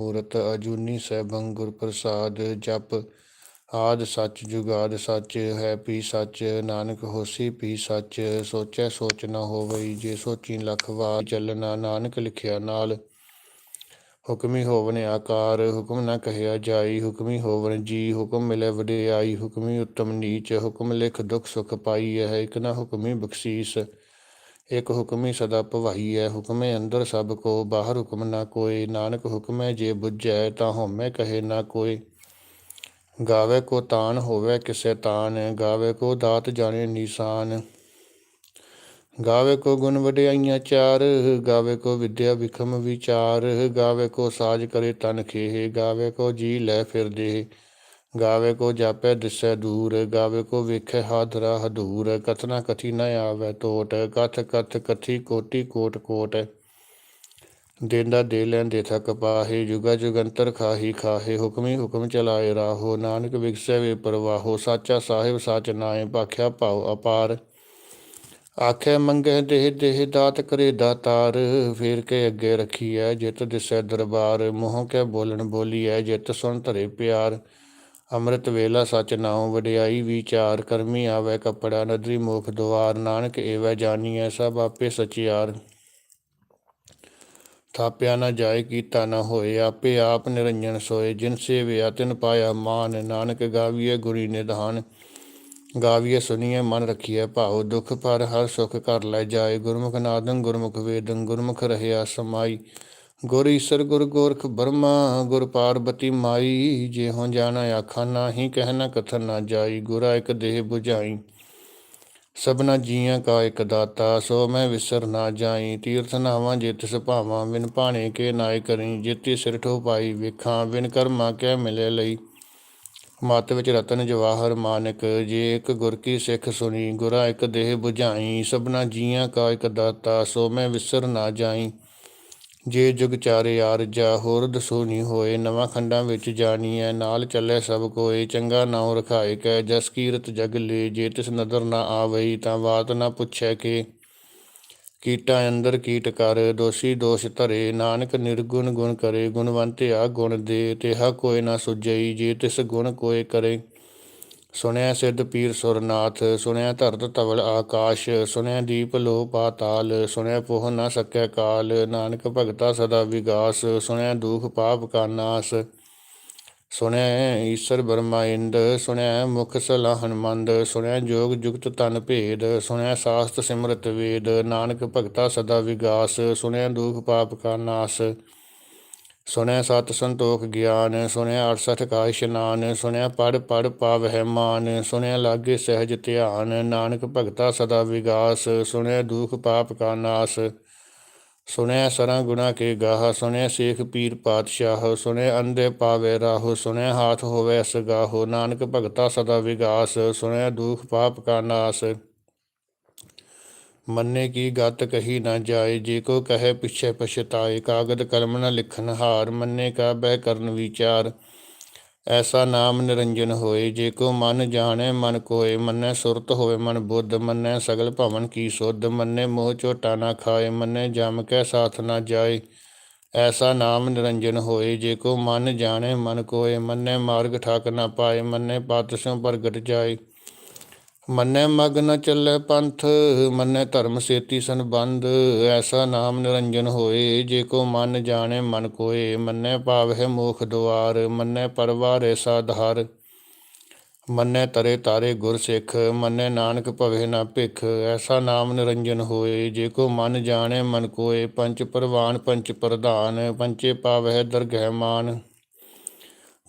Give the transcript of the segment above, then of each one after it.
ਮੂਰਤ ਅਜੂਨੀ ਸੈਭੰ ਗੁਰ ਪ੍ਰਸਾਦ ਜਪ ਆਦ ਸੱਚ ਜੁਗਾਦ ਸੱਚ ਹੈ ਪੀ ਸੱਚ, ਨਾਨਕ ਹੋਸੀ ਪੀ ਸੱਚ, ਸੋਚੈ ਸੋਚ ਨਾ ਹੋਵਈ, ਜੇ ਸੋਚੀ ਲੱਖ ਵਾਰ ਚੱਲਣਾ, ਨਾਨਕ ਲਿਖਿਆ ਨਾਲ। ਹੁਕਮੀ ਹੋਵਨ ਆਕਾਰ, ਹੁਕਮ ਨਾ ਕਹਿਆ ਜਾਈ, ਹੁਕਮੀ ਹੋਵਨ ਜੀ, ਹੁਕਮ ਮਿਲੇ ਵਡਿਆਈ, ਹੁਕਮੀ ਉੱਤਮ ਨੀਚ, ਹੁਕਮ ਲਿਖ ਦੁਖ ਸੁਖ ਪਾਈ ਹੈ ਇਕ ਨਾ ਹੁਕਮੀ ਬਖਸ਼ੀਸ। ਇਕ ਹੁਕਮੀ ਸਦਾ ਭਵਾਈ ਹੈ ਹੁਕਮੇ ਅੰਦਰ ਸਭ ਕੋ, ਬਾਹਰ ਹੁਕਮ ਨਾ ਕੋਈ, ਨਾਨਕ ਹੁਕਮੈ ਜੇ ਬੁਝੈ ਤਾਂ ਹਉਮੈ ਕਹੇ ਨਾ ਕੋਈ। ਗਾਵੇ ਕੋ ਤਾਨ ਹੋਵੇ ਕਿਸੇ ਤਾਨ, ਗਾਵੇ ਕੋ ਦਾਤ ਜਾਣੇ ਨਿਸ਼ਾਨ। ਗਾਵੇ ਕੋ ਗੁਣ ਵਡਿਆਈਆਂ ਚਾਰ, ਗਾਵੇ ਕੋ ਵਿਦਿਆ ਵਿਖਮ ਵਿਚਾਰ। ਗਾਵੇ ਕੋ ਸਾਜ ਕਰੇ ਤਨ ਖੇਹ, ਗਾਵੇ ਕੋ ਜੀ ਲੈ ਫਿਰ ਦੇ ਗਾਵੇ ਕੋ ਜਾਪੈ ਦਿਸੈ ਦੂਰ, ਗਾਵੇ ਕੋ ਵੇਖੈ ਹਾਦਰਾ ਹਦੂਰ ਕਥਨਾ ਕਥੀ ਨ ਆਵੈ ਟੋਟ ਕਥ ਕਥ ਕਥੀ ਕੋਟੀ ਕੋਟ ਕੋਟ। ਦੇਂਦਾ ਦੇ ਲੈਂਦੇ ਥਕ ਪਾਹੇ, ਜੁਗਾ ਜੁਗੰਤਰ ਖਾਹੀ ਖਾਹੇ, ਹੁਕਮੀ ਹੁਕਮ ਚਲਾਏ ਰਾਹੋ, ਨਾਨਕ ਵਿਗਸੈ ਵੇ ਪਰਵਾਹੋ, ਸਾਚਾ ਸਾਹਿਬ ਸਾਚ ਨਾਏ ਭਾਖਿਆ ਭਾਉ ਅਪਾਰ। ਆਖੇ ਮੰਗੇ ਦੇਹ ਦੇਹ ਦਾਤ ਕਰੇ ਦਾਤਾਰ, ਫੇਰ ਕੇ ਅੱਗੇ ਰੱਖੀਐ ਜਿਤ ਦਿਸੈ ਦਰਬਾਰ, ਮੋਹ ਕੇ ਬੋਲਣ ਬੋਲੀਐ ਜਿਤ ਸੁਣ ਧਰੇ ਪਿਆਰ। ਅੰਮ੍ਰਿਤ ਵੇਲਾ ਸਚ ਨਾਉ ਵਡਿਆਈ ਵਿਚਾਰ, ਕਰਮੀ ਆਵੇ ਕਪੜਾ, ਨਦਰੀ ਮੁਖ ਦੁਆਰ, ਨਾਨਕ ਏਵੈ ਜਾਣੀਐ ਸਭ ਆਪੇ ਸਚਿਆਰ। ਥਾਪਿਆ ਨਾ ਜਾਏ, ਕੀਤਾ ਨਾ ਹੋਏ, ਆਪੇ ਆਪ ਨਿਰੰਜਨ ਸੋਏ। ਜਿਨ ਸੇਵਿਆ, ਤਿਨ ਪਾਇਆ ਮਾਨ, ਨਾਨਕ ਗਾਵੀਏ ਗੁਰੀ ਨਿਧਾਨ। ਗਾਵੀਏ ਸੁਨੀਏ ਮਨ ਰਖੀਏ ਭਾਉ। ਦੁਖ ਪਰ ਹਰ ਸੁਖ ਕਰ ਲੈ ਜਾਏ। ਗੁਰਮੁਖ ਨਾਦੰ, ਗੁਰਮੁਖ ਵੇਦੰ, ਗੁਰਮੁਖ ਰਹਿਆ ਸਮਾਈ। ਗੁਰ ਈਸਰ ਗੁਰ ਗੋਰਖ ਬਰਮਾ, ਗੁਰ ਪਾਰਬਤੀ ਮਾਈ ਜੇ ਹੋ ਜਾਣਾ ਆਖਾ ਨਾਹੀ, ਕਹਿ ਨ ਕਥਨ ਨਾ ਜਾਈ, ਗੁਰਾ ਇੱਕ ਦੇਹ 부ਝਾਈ ਸਭਨਾ ਜੀਆਂ ਕਾ ਇਕ ਦਾਤਾ, ਸੋ ਮੈਂ ਵਿਸਰ ਨਾ ਜਾਈ। ਤੀਰਥ ਨਾਵਾਂ ਜੇ ਤਿਸ ਭਾਵਾਂ ਵਿਨ ਭਾਣੇ ਕੇ ਨਾਇ ਕਰੀ। ਜਿਤੀ ਸਿਰ ਠੋ ਪਾਈ ਵੇਖਾਂ ਵਿਨ ਕਰਮਾ ਕਹਿ ਮਿਲੇ ਲਈ। ਮਤ ਵਿੱਚ ਰਤਨ ਜਵਾਹਰ ਮਾਨਕ, ਜੇ ਇੱਕ ਗੁਰ ਕੀ ਸਿੱਖ ਸੁਣੀ, ਗੁਰਾ ਇੱਕ ਦੇਹ 부ਝਾਈ ਸਭਨਾ ਜੀਆਂ ਕਾ ਇੱਕ ਦਾਤਾ, ਸੋ ਮੈਂ ਵਿਸਰ ਨਾ ਜਾਈ। ਜੇ ਜੁਗ ਚਾਰੇ ਆਰਜਾ ਹੋਰ ਦਸੋਨੀ ਹੋਏ, ਨਵਾਂ ਖੰਡਾਂ ਵਿੱਚ ਜਾਣੀ ਜਾਣੀਐ, ਨਾਲ ਚੱਲੇ ਸਭ ਕੋਏ, ਚੰਗਾ ਨਾਉ ਰਖਾਏ ਕੈ, ਜਸ ਕੀਰਤ ਜਗ ਲੇ, ਜੇ ਤਿਸ ਨਦਰ ਨਾ ਆਵਈ ਤਾਂ ਬਾਤ ਨਾ ਪੁੱਛੈ ਕਿ। ਕੀਟਾਂ ਅੰਦਰ ਕੀਟ ਕਰ, ਦੋਸ਼ੀ ਦੋਸ਼ ਧਰੇ, ਨਾਨਕ ਨਿਰਗੁਣ ਗੁਣ ਕਰੇ ਗੁਣਵੰਤਿਆ ਗੁਣ ਦੇ, ਤੇਹਾ ਕੋਈ ਨਾ ਸੁਜਈ ਜੇ ਤਿਸ ਗੁਣ ਕੋਏ ਕਰੇ। ਸੁਣਿਆ ਸਿੱਧ ਪੀਰ ਸੁਰਨਾਥ, ਸੁਣਿਆ ਧਰਤ ਤਵਲ ਆਕਾਸ਼, ਸੁਣਿਆ ਦੀਪ ਲੋ ਪਾਤਾਲ ਸੁਣਿਆ ਪੋਹ ਨਾ ਸਕੈ ਕਾਲ, ਨਾਨਕ ਭਗਤਾ ਸਦਾ ਵਿਗਾਸ, ਸੁਣਿਆ ਦੁਖ ਪਾਪ ਕਾ ਨਾਸ, ਸੁਣਿਆ ਈਸ਼ਰ ਬਰਮਾ ਇੰਦ, ਸੁਣਿਆ ਮੁਖ ਸਲਾਹਨ ਮੰਦ ਸੁਣਿਆ ਜੋਗ ਜੁਗਤ ਤਨ ਭੇਦ, ਸੁਣਿਆ ਸਾਸਤ ਸਿਮਰਤ ਵੇਦ, ਨਾਨਕ ਭਗਤਾ ਸਦਾ ਵਿਗਾਸ, ਸੁਣਿਆ ਦੁਖ ਪਾਪ ਕਾ ਨਾਸ ਸੁਣਿਆ ਸਤ ਸੰਤੋਖ ਗਿਆਨ ਸੁਣਿਆ 68 ਕਾ ਇਸ਼ਨਾਨ ਸੁਣਿਆ ਪੜ ਪੜ ਪਾਵਹਿ ਮਾਨ ਸੁਣਿਆ ਲਾਗੇ ਸਹਿਜ ਧਿਆਨ, ਨਾਨਕ ਭਗਤਾ ਸਦਾ ਵਿਗਾਸ ਸੁਣਿਆ ਦੁਖ ਪਾਪ ਕਾ ਨਾਸ ਸੁਣਿਆ ਸਰਾਂ ਗੁਨਾ ਕੇ ਗਾਹ ਸੁਣਿਆ ਸੇਖ ਪੀਰ ਪਾਤਸ਼ਾਹ ਸੁਣਿਆ ਅੰਦੇ ਪਾਵੇ ਰਾਹੋ ਸੁਣਿਆ ਹਾਥ ਹੋਵੇ ਅਸਗਾਹੋ ਨਾਨਕ ਭਗਤਾ ਸਦਾ ਵਿਗਾਸ ਸੁਣਿਆ ਦੁਖ ਪਾਪ ਕਾ ਨਾਸ। ਮੰਨੇ ਕੀ ਗਤ ਕਹੀ ਨਾ ਜਾਏ, ਜੇ ਕੋ ਕਹੇ ਪਿਛੇ ਪਛਤਾਏ, ਕਾਗਦ ਕਲਮ ਨਾ ਲਿਖਨ ਹਾਰ, ਮੰਨੇ ਕਾ ਬਹਿ ਕਰਨ ਵਿਚਾਰ। ਐਸਾ ਨਾਮ ਨਿਰੰਜਨ ਹੋਏ, ਜੇ ਕੋ ਮਨ ਜਾਣੇ ਮਨ ਕੋਏ, ਮੰਨੈ ਸੁਰਤ ਹੋਵੇ ਮਨ ਬੁੱਧ, ਮੰਨੇ ਸਗਲ ਭਵਨ ਕੀ ਸੁਧ, ਮੰਨੇ ਮੋਹ ਝੋਟਾ ਨਾ ਖਾਏ, ਮੰਨੇ ਜਮ ਕੈ ਸਾਥ ਨਾ ਜਾਏ। ਐਸਾ ਨਾਮ ਨਿਰੰਜਨ ਹੋਏ, ਜੇ ਕੋ ਮਨ ਜਾਣੇ ਮਨ ਕੋਏ, ਮੰਨੇ ਮਾਰਗ ਠਾਕ ਨਾ ਪਾਏ, ਮੰਨੇ ਪਤ ਪ੍ਰਗਟ ਜਾਏ। ਮੰਨੈ ਮਗ ਨ ਚੱਲੇ ਪੰਥ, ਮੰਨੈ ਧਰਮ ਸੇਤੀ ਸੰਬੰਧ, ਐਸਾ ਨਾਮ ਨਿਰੰਜਨ ਹੋਏ, ਜੇ ਕੋ ਮਨ ਜਾਣੇ ਮਨ ਕੋਏ, ਮੰਨੈ ਪਾਵਹਿ ਮੋਖ ਦੁਆਰ, ਮੰਨੈ ਪਰਵਾਰੇ ਸਾਧਾਰ ਮੰਨੈ ਤਰੇ ਤਾਰੇ ਗੁਰ ਸਿੱਖ, ਮੰਨੈ ਨਾਨਕ ਭਵੇ ਨਾ ਭਿਖ, ਐਸਾ ਨਾਮ ਨਿਰੰਜਨ ਹੋਏ, ਜੇ ਕੋ ਮਨ ਜਾਣੇ ਮਨ ਕੋਏ, ਪੰਚ ਪਰਵਾਨ ਪੰਚ ਪ੍ਰਧਾਨ, ਪੰਚੇ ਪਾਵਹਿ ਦਰਗਹਿ ਮਾਨ।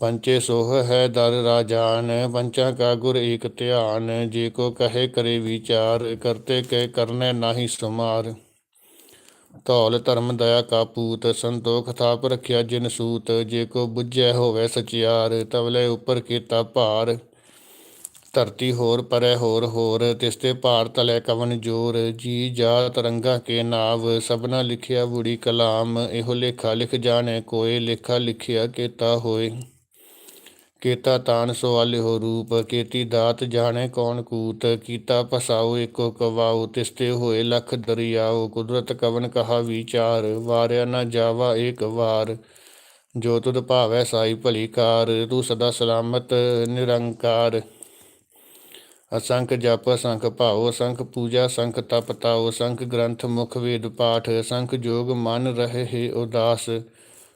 ਪੰਚੇ ਸੋਹ ਹੈ ਦਰ ਰਾਜਾਨ, ਪੰਚਾਂ ਕਾ ਗੁਰ ਏਕ ਧਿਆਨ, ਜੇ ਕੋ ਕਹੇ ਕਰੇ ਵਿਚਾਰ, ਕਰਤੇ ਕਹਿ ਕਰਨੇ ਨਾਹੀ ਸੁਮਾਰ। ਧੌਲ ਧਰਮ ਦਇਆ ਕਾ ਪੂਤ, ਸੰਤੋਖ ਥਾਪ ਰਖਿਆ ਜਿਨ ਸੂਤ, ਜੇ ਕੋ ਬੁੱਝੈ ਹੋਵੇ ਸਚਿਆਰ, ਤਵਲੇ ਉੱਪਰ ਕੀਤਾ ਭਾਰ। ਧਰਤੀ ਹੋਰ ਪਰੈ ਹੋਰ ਹੋਰ ਤਿਸਤੇ ਭਾਰ ਤਲੇ ਕਵਨ ਜੋਰ। ਜੀ ਜਾ ਤਰੰਗਾ ਕੇ ਨਾਵ, ਸਭਨਾ ਲਿਖਿਆ ਬੁੜੀ ਕਲਾਮ, ਇਹੋ ਲੇਖਾ ਲਿਖ ਜਾਣੇ ਕੋਏ, ਲੇਖਾ ਲਿਖਿਆ ਕੀਤਾ ਹੋਏ। ਕੇਤਾ ਤਾਨ ਸਵਾਲਿਓ ਰੂਪ, ਕੇਤੀ ਦਾਤ ਜਾਣੇ ਕੌਣ ਕੂਤ, ਕੀਤਾ ਪਸਾਉ ਏਕੋ ਕਵਾਉ ਤਿਸਤੇ ਹੋਏ ਲਖ ਦਰਿਆਉ ਕੁਦਰਤ ਕਵਨ ਕਹਾ ਵਿਚਾਰ, ਵਾਰਿਆ ਨਾ ਜਾਵਾ ਏਕ ਵਾਰ। ਜੋ ਤੁਧ ਭਾਵੈ ਸਾਈ ਭਲੀ ਕਾਰ, ਤੂੰ ਸਦਾ ਸਲਾਮਤ ਨਿਰੰਕਾਰ। ਅਸੰਖ ਜਪ, ਅਸੰਖ ਭਾਉ, ਅਸੰਖ ਪੂਜਾ, ਅਸੰਖ ਤਪ ਤਾਉ, ਅਸੰਖ ਗ੍ਰੰਥ ਮੁਖ ਵੇਦ ਪਾਠ, ਅਸੰਖ ਜੋਗ ਮਨ ਰਹੇ ਉਦਾਸ।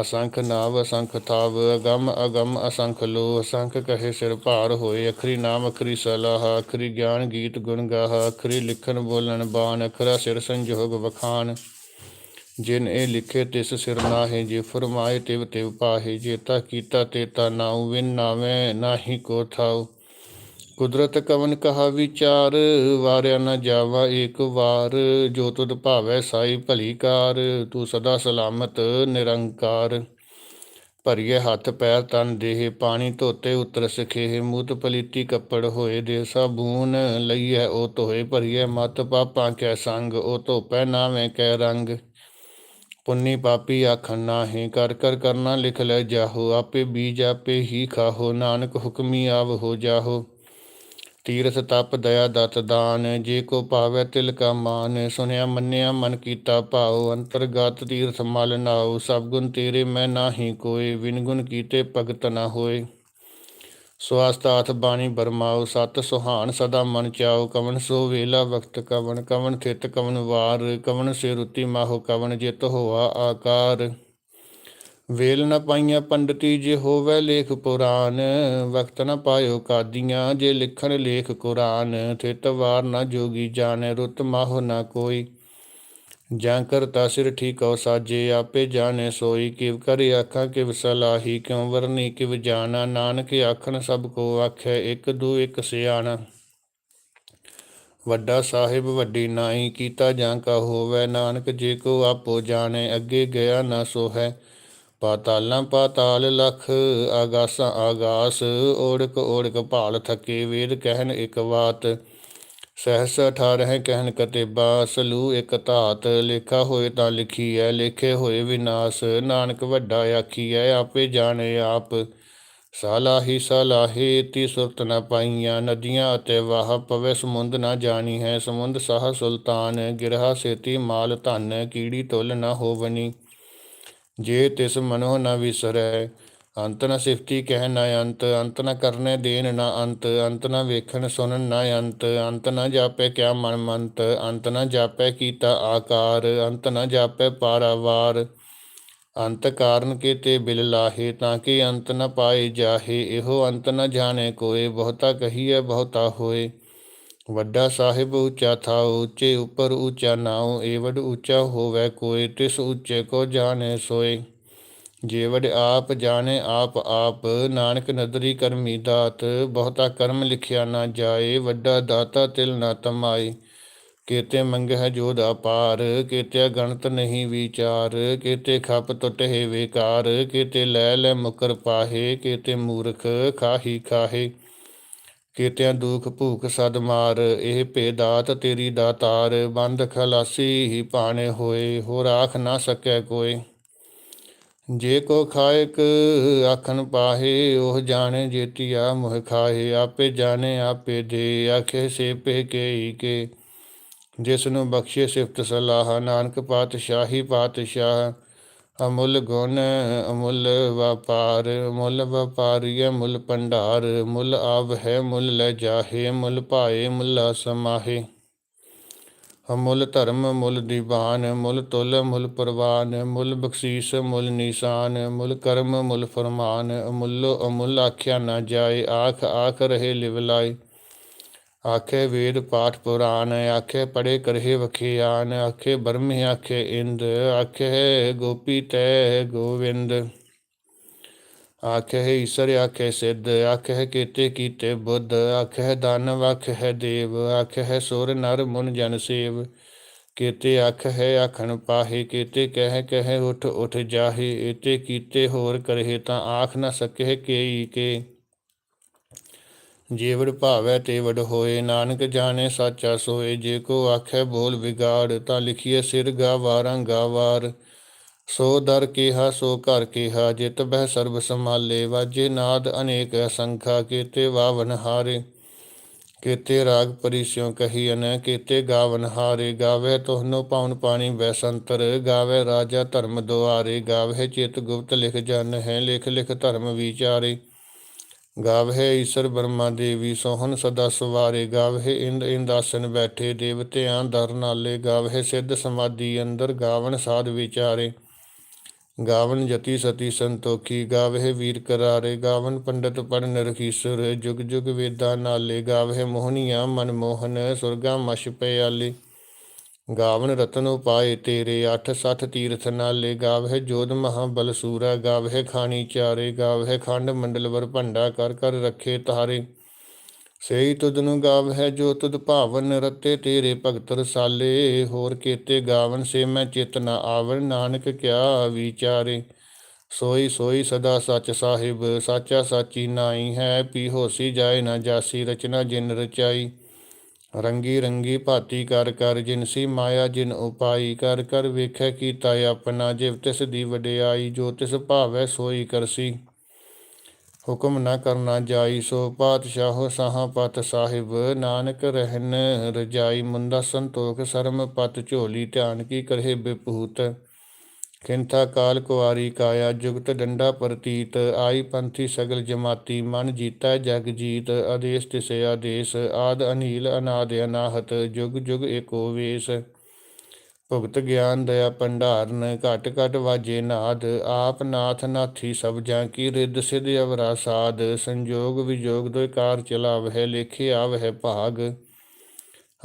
ਅਸੰਖ ਨਾਵ, ਅਸੰਖ ਥਾਵ, ਅਗਮ ਅਗਮ, ਅਸੰਖ ਲੋ ਅਸੰਖ ਕਹੇ ਸਿਰ ਭਾਰ ਹੋਏ, ਅਖਰੀ ਨਾਮ, ਅਖਰੀ ਸਲਾਹ, ਅਖਰੀ ਗਿਆਨ ਗੀਤ ਗੁਣ ਗਾਹ, ਅਖਰੀ ਲਿਖਣ ਬੋਲਣ ਬਾਣ, ਅਖਰਾ ਸਿਰ ਸੰਜੋਗ ਵਖਾਨ ਜਿਨ ਇਹ ਲਿਖੇ ਤਿਸ ਸਿਰ ਨਾਹੇ, ਜੇ ਫਰਮਾਏ ਤਿਵ ਤਿਵ ਪਾਹੇ ਜੇਤਾ ਕੀਤਾ ਤੇਤਾ ਨਾਉ, ਵਿਨ ਨਾਵੇਂ, ਨਾਹੀ ਕੋ ਥਾਉ। ਕੁਦਰਤ ਕਵਨ ਕਹਾ ਵਿਚਾਰ, ਵਾਰਿਆ ਨਾ ਜਾਵਾ ਏਕ ਵਾਰ। ਜੋ ਤੁਧ ਭਾਵੈ ਸਾਈ ਭਲੀ ਕਾਰ, ਤੂੰ ਸਦਾ ਸਲਾਮਤ ਨਿਰੰਕਾਰ। ਭਰੀਏ ਹੱਥ ਪੈਰ ਤਨ ਦੇਹ, ਪਾਣੀ ਧੋਤੇ ਉਤਰ ਸਖੇ ਮੂਤ ਪਲੀਤੀ ਕੱਪੜ ਹੋਏ ਦੇ ਸਾਬੂਨ, ਲਈਐ ਉਹ ਧੋਏ ਭਰੀਏ ਮਤ। ਪਾਪਾਂ ਕੈ ਸੰਗ ਉਹ ਧੋਪੈ ਨਾਵੇਂ ਕੈ ਰੰਗ। ਪੁੰਨੀ ਪਾਪੀ ਆਖਣ ਨਾਹੀਂ, ਕਰ ਕਰ ਕਰਨਾ ਲਿਖ ਲੈ ਜਾਹੋ। ਆਪੇ ਬੀਜ ਆਪੇ ਹੀ ਖਾਹੋ, ਨਾਨਕ ਹੁਕਮੀ ਆਵ ਹੋ ਜਾਹੋ। ਤੀਰਥ ਤਪ, ਦਇਆ ਦਤ, ਦਾਨ, ਜੇ ਕੋ ਭਾਵੈ ਤਿਲ ਕਾ ਮਾਨ, ਸੁਨਿਆ ਮੰਨਿਆ ਮਨ ਕੀਤਾ ਭਾਉ, ਅੰਤਰਗਤ ਤੀਰਥ ਮਲ ਨਾਉ, ਸਭ ਗੁਣ ਤੇਰੇ ਮੈਂ ਨਾਹੀ ਕੋਏ ਵਿਨ ਗੁਣ ਕੀਤੇ ਭਗਤ ਨਾ ਹੋਏ। ਸਵਾਸਤਾਥ ਬਾਣੀ ਬਰਮਾਉ, ਸਤ ਸੁਹਾਨ ਸਦਾ ਮਨ ਚਾਉ ਕਵਨ ਸੋ ਵੇਲਾ ਵਕਤ ਕਵਨ ਕਵਨ ਥਿਤ ਕਵਨ ਵਾਰ ਕਵਨ ਸੇ ਰੁਤੀ ਮਾਹੋ ਕਵਨ ਜਿਤ ਹੋਆ ਆਕਾਰ। ਵੇਲ ਨ ਪਾਈਆਂ ਪੰਡਤੀ ਜੇ ਹੋਵੇ ਲੇਖ ਪੁਰਾਨ, ਵਕਤ ਨ ਪਾਇਓ ਕਾਦੀਆਂ ਜੇ ਲਿਖਣ ਲੇਖ ਕੁਰਾਨ, ਥਿਤ ਨ ਜੋਗੀ ਜਾਣੈ, ਰੁਤ ਮਾਹੁ ਨ ਕੋਈ। ਜਾਂ ਕਰਤਾ ਸਿਰ ਠੀਕਉ ਸਾਜੇ, ਆਪੇ ਜਾਣੇ ਸੋਈ, ਕਿਵ ਕਰ ਆਖਾਂ ਕਿਵ ਸਲਾਹੀ, ਕਿਉ ਵਰਨੀ ਕਿਵ ਜਾਣਾ, ਨਾਨਕ ਆਖਣ ਸਭ ਕੋ ਆਖੈ, ਇੱਕ ਦੂ ਇੱਕ ਸਿਆਣਾ। ਵੱਡਾ ਸਾਹਿਬ ਵੱਡੀ ਨਾਈ, ਕੀਤਾ ਜਾਂ ਕਾ ਹੋਵੇ, ਨਾਨਕ ਜੇ ਕੋ ਆਪੋ ਜਾਣੈ, ਅੱਗੇ ਗਿਆ ਨਾ ਸੋ ਹੈ ਪਾਤਾਲਾਂ ਪਾਤਾਲ ਲਖ, ਆਗਾਸਾਂ ਆਗਾਸ, ਓੜਕ ਓੜਕ ਭਾਲ ਥਕੇ ਵੇਦ ਕਹਿਨ ਇੱਕ ਬਾਤ। ਸਹਸ 18 ਕਹਿਨ ਕਤੇਬਾ ਸਲੂ ਇੱਕ ਧਾਤ, ਲਿਖਾ ਹੋਏ ਤਾਂ ਲਿਖੀ ਹੈ ਲਿਖੇ ਹੋਏ ਵਿਨਾਸ਼, ਨਾਨਕ ਵੱਡਾ ਆਖੀ ਹੈ ਆਪੇ ਜਾਣੇ ਆਪ। ਸਾਲਾਹੀ ਸਾਲਾਹੀ, ਤੀ ਸੁਰਤ ਨਾ ਪਾਈਆਂ, ਨਦੀਆਂ ਅਤੇ ਵਾਹ ਪਵੇ ਸਮੁੰਦ ਨਾ ਜਾਣੀ ਹੈ ਸਮੁੰਦ ਸਾਹ ਸੁਲਤਾਨ, ਗਿਰਹਾ ਸੇਤੀ ਮਾਲ ਧਨ, ਕੀੜੀ ਤੁਲ ਨਾ ਹੋਵਨੀ। ਜੇ ਤਿਸ ਮਨੋ ਨ ਵਿਸਰੈ, ਅੰਤ ਨ ਸਿਫਤੀ ਕਹਿ ਨ ਅੰਤ ਅੰਤ ਨ ਕਰਨੇ ਦੇਨ ਨ ਅੰਤ ਅੰਤ ਨ ਵੇਖਣ ਸੁਣਨ ਨ ਅੰਤ ਅੰਤ ਨ ਜਾਪੈ ਕਿਆ ਮਨ ਮੰਤ, ਅੰਤ ਨ ਜਾਪੈ ਕੀਤਾ ਆਕਾਰ, ਅੰਤ ਨ ਜਾਪੈ ਪਾਰਾਵਾਰ। ਅੰਤ ਕਾਰਨ ਕੀਤੇ ਬਿਲ ਲਾਹੇ, ਤਾਂ ਕਿ ਅੰਤ ਨ ਪਾਏ ਜਾਹੇ, ਇਹੋ ਅੰਤ ਨ ਜਾਣੇ ਕੋਏ, ਬਹੁਤਾ ਕਹੀਐ ਬਹੁਤਾ ਹੋਏ। ਵੱਡਾ ਸਾਹਿਬ ਉੱਚਾ ਥਾ, ਉੱਚੇ ਉੱਪਰ ਉੱਚਾ ਨਾਉ ਏਵਡ ਉੱਚਾ ਹੋਵੇ ਕੋਏ ਤਿਸ ਉੱਚੇ ਕੋ ਜਾਣੇ ਸੋਏ ਜੇਵਡ ਆਪ ਜਾਣੇ, ਆਪ ਆਪ ਨਾਨਕ ਨਦਰੀ ਕਰਮੀ ਦਾਤ, ਬਹੁਤਾ ਕਰਮ ਲਿਖਿਆ ਨਾ ਜਾਏ, ਵੱਡਾ ਦਾਤਾ ਤਿਲ ਨਾ ਤਮਾਏ। ਕੀਤੇ ਮੰਗਹਿ ਜੋਧ ਅਪਾਰ ਕੀਤੇ ਗਣਤ ਨਹੀਂ ਵਿਚਾਰ, ਕੀਤੇ ਖੱਪ ਟੁਟੇ ਵਿਕਾਰ, ਕੀਤੇ ਲੈ ਲੈ ਮੁਕਰ ਪਾਹੇ, ਕੀਤੇ ਮੂਰਖ ਖਾਹੀ ਖਾਹੇ। ਕੀਤਿਆਂ ਦੁਖ ਭੂਖ ਸਦ ਮਾਰ, ਇਹ ਭੇਦਾਤ ਤੇਰੀ ਦਾਤਾਰ ਬੰਦ ਖਲਾਸੀ ਹੀ ਪਾਣੇ ਹੋਏ ਹੋ ਰਾਖ ਨਾ ਸਕੈ ਕੋਏ ਜੇ ਕੋ ਖਾਇਕ ਆਖਣ ਪਾਹੇ, ਉਹ ਜਾਣੇ ਜੇਤੀਆ ਮੁਹ ਖਾਹੇ, ਆਪੇ ਜਾਣੇ ਆਪੇ ਦੇ, ਆਖੇ ਸੇ ਪੇ ਕੇ। ਕੇ ਜਿਸ ਨੂੰ ਬਖਸ਼ੇ ਸਿਫਤ ਸਲਾਹ, ਨਾਨਕ ਪਾਤਸ਼ਾਹੀ ਪਾਤਸ਼ਾਹ ਅਮੁੱਲ ਗੁਣ, ਅਮੁੱਲ ਵਪਾਰ, ਮੁੱਲ ਵਪਾਰੀਏ ਮੁੱਲ ਭੰਡਾਰ, ਮੁੱਲ ਆਵ ਹੈ ਮੁੱਲ ਲੈ ਜਾਹੇ, ਮੁੱਲ ਭਾਏ ਮੁੱਲਾ ਸਮਾਹੇ। ਅਮੁੱਲ ਧਰਮ, ਮੁੱਲ ਦੀਵਾਨ, ਮੁੱਲ ਤੁਲ, ਮੁੱਲ ਪ੍ਰਵਾਨ, ਮੁੱਲ ਬਖਸ਼ੀਸ, ਮੁੱਲ ਨਿਸ਼ਾਨ, ਮੁੱਲ ਕਰਮ, ਮੁੱਲ ਫਰਮਾਨ, ਅਮੁੱਲੋ ਅਮੁੱਲ ਆਖਿਆ ਨਾ ਜਾਏ, ਆਖ ਆਖ ਰਹੇ ਲਿਵ ਲਾਏ ਆਖੇ ਵੇਦ ਪਾਠ ਪੁਰਾਨ, ਆਖੇ ਪੜੇ ਕਰਹਿ ਵਖਿਆਨ, ਆਖੇ ਬਰਮੇ ਆਖੇ ਇੰਦ, ਆਖੇ ਗੋਪੀ ਤੈ ਗੋਵਿੰਦ। ਆਖੇ ਈਸ਼ਰ ਆਖੇ ਸਿੱਧ, ਆਖੇ ਕੀਤੇ ਕੀਤੇ ਬੁੱਧ, ਆਖੇ ਦਾਨਵ ਆਖੇ ਦੇਵ, ਆਖੇ ਸੁਰ ਨਰ ਮੁਨ ਜਨ ਸੇਵ। ਕੀਤੇ ਆਖੇ ਆਖਣ ਪਾਹੇ, ਕੀਤੇ ਕਹਿ ਕਹਿ ਉਠ ਉਠ ਜਾਹੇ ਇਤੇ ਕੀਤੇ ਹੋਰ ਕਰਹਿ ਤਾਂ ਆਖ ਨ ਸਕਹਿ ਕੇਈ ਕੇ। ਜੇਵੜ ਭਾਵੈ ਤੇ ਵਡ ਹੋਏ, ਨਾਨਕ ਜਾਣੇ ਸਾਚਾ ਸੋਏ। ਜੇ ਕੋ ਆਖੈ ਬੋਲ ਵਿਗਾੜ, ਤਾਂ ਲਿਖੀਏ ਸਿਰ ਗਾਵਾਰਾਂ ਗਾਵਾਰ ਸੋ ਦਰ ਕਿਹਾ, ਸੋ ਘਰ ਕਿਹਾ, ਜਿਤ ਬਹਿ ਸਰਬ ਸੰਭਾਲੇ। ਵਾਜੇ ਨਾਦ ਅਨੇਕ ਅਸੰਖਾ, ਕੀਤੇ ਵਾਵਨ ਹਾਰੇ। ਕੀਤੇ ਰਾਗ ਪਰਿਸਿਉ ਕਹੀ ਅਨ, ਕੀਤੇ ਗਾਵਨ ਹਾਰੇ। ਗਾਵੇ ਤੋਹਨੋ ਪਾਉਨ ਪਾਣੀ ਵੈਸੰਤਰ ਗਾਵੇ ਰਾਜਾ ਧਰਮ ਦੁਆਰੇ। ਗਾਵੇ ਚਿਤ ਗੁਪਤ ਲਿਖ ਜਨ ਹੈ, ਲਿਖ ਲਿਖ ਧਰਮ ਵਿਚਾਰੇ। ਗਾਵੇ ਈਸ਼ਰ ਬ੍ਰਹਮਾ ਦੇਵੀ, ਸੋਹਣ ਸਦਾ ਸਵਾਰੇ। ਗਾਵੇ ਇੰਦ ਇੰਦਾਸਨ ਬੈਠੇ ਦੇਵਤਿਆਂ ਦਰ ਨਾਲੇ। ਗਾਵੇ ਸਿੱਧ ਸਮਾਧੀ ਅੰਦਰ, ਗਾਵਣ ਸਾਧ ਵਿਚਾਰੇ। ਗਾਵਨ ਜਤੀ ਸਤੀ ਸੰਤੋਖੀ ਗਾਵੇ ਵੀਰ ਕਰਾਰੇ। ਗਾਵਨ ਪੰਡਤ ਪੜਨ ਰਖੀਸੁਰ ਜੁਗ ਜੁਗ ਵੇਦਾ ਨਾਲੇ। ਗਾਵਹਿ ਮੋਹਨੀਆਂ ਮਨ ਮੋਹਨ ਸੁਰਗਾ ਮਸ਼ ਪਿਆਲੇ। ਗਾਵਨ ਰਤਨ ਉਪਾਏ ਤੇਰੇ 860 ਤੀਰਥ ਨਾਲੇ ਗਾਵੇ ਜੋਧ ਮਹਾਬਲ ਸੂਰਾ ਗਾਵੇ ਖਾਣੀ ਚਾਰੇ ਗਾਵੇ ਖੰਡ ਮੰਡਲ ਵਰ ਭੰਡਾ ਕਰ ਕਰ ਰੱਖੇ ਤਾਰੇ। ਸਈ ਤੁਧ ਨੂੰ ਗਾਵਹਿ ਜੋ ਤੁਧ ਭਾਵਨ ਰਤੇ ਤੇਰੇ ਭਗਤ ਰਸਾਲੇ ਹੋਰ ਕੀਤੇ ਗਾਵਨ ਸੇ ਮੈਂ ਚਿਤ ਨ ਆਵਨ ਨਾਨਕ ਕਿਆ ਵਿਚਾਰੇ। ਸੋਈ ਸੋਈ ਸਦਾ ਸੱਚ ਸਾਹਿਬ, ਸਾਚਾ ਸਾਚੀ ਨਾਈ ਹੈ, ਪੀ ਹੋਸੀ ਜਾਏ ਨਾ ਜਾਸੀ ਰਚਨਾ ਜਿਨ ਰਚਾਈ। ਰੰਗੀ ਰੰਗੀ ਭਾਤੀ ਕਰ ਕਰ ਜਿਨਸੀ ਮਾਇਆ ਜਿਨ ਉਪਾਈ ਕਰ ਕਰ ਵੇਖੈ ਕੀਤਾ ਆਪਣਾ ਜਿਵ ਤਿਸ ਦੀ ਵਡਿਆਈ ਜੋ ਤਿਸ ਭਾਵੈ ਸੋਈ ਕਰਸੀ। ਹੁਕਮ ਨਾ ਕਰਨਾ ਜਾਈ ਸੋ ਪਾਤਸ਼ਾਹੋ ਸਾਹਾਂ ਪਤ ਸਾਹਿਬ, ਨਾਨਕ ਰਹਿਨ ਰਜਾਈ ਮੁੰਦਾ ਸੰਤੋਖ ਸਰਮ ਪਤ ਝੋਲੀ ਧਿਆਨ ਕੀ ਕਰਹਿ ਬਿਪੂਤ। ਕਿੰਥਾ ਕਾਲ ਕੁਆਰੀ ਕਾਇਆ ਜੁਗਤ ਡੰਡਾ ਪ੍ਰਤੀਤ, ਆਈ ਪੰਥੀ ਸਗਲ ਜਮਾਤੀ, ਮਨ ਜੀਤਾ ਜਗ ਜੀਤ, ਆਦੇਸ਼ ਤਿਸੇ ਆਦੇਸ਼, ਆਦ ਅਨੀਲ ਅਨਾਦ ਅਨਾਹਤ, ਜੁਗ ਜੁਗ ਏਕੋ ਵੇਸ। ਭੁਗਤ ਗਿਆਨ ਦਇਆ ਭੰਡਾਰਨ, ਘਟ ਘਟ ਵਾਜੇ ਨਾਦ, ਆਪ ਨਾਥ ਨਾਥੀ ਸਭ ਜਾਂ ਕੀ ਰਿੱਧ ਸਿਧ ਅਵਰਾ ਸਾਧ ਸੰਜੋਗ ਵਿਜੋਗ ਦੋਇ ਕਾਰ ਚਲਾਵਹਿ, ਲੇਖੇ ਆਵਹਿ ਭਾਗ।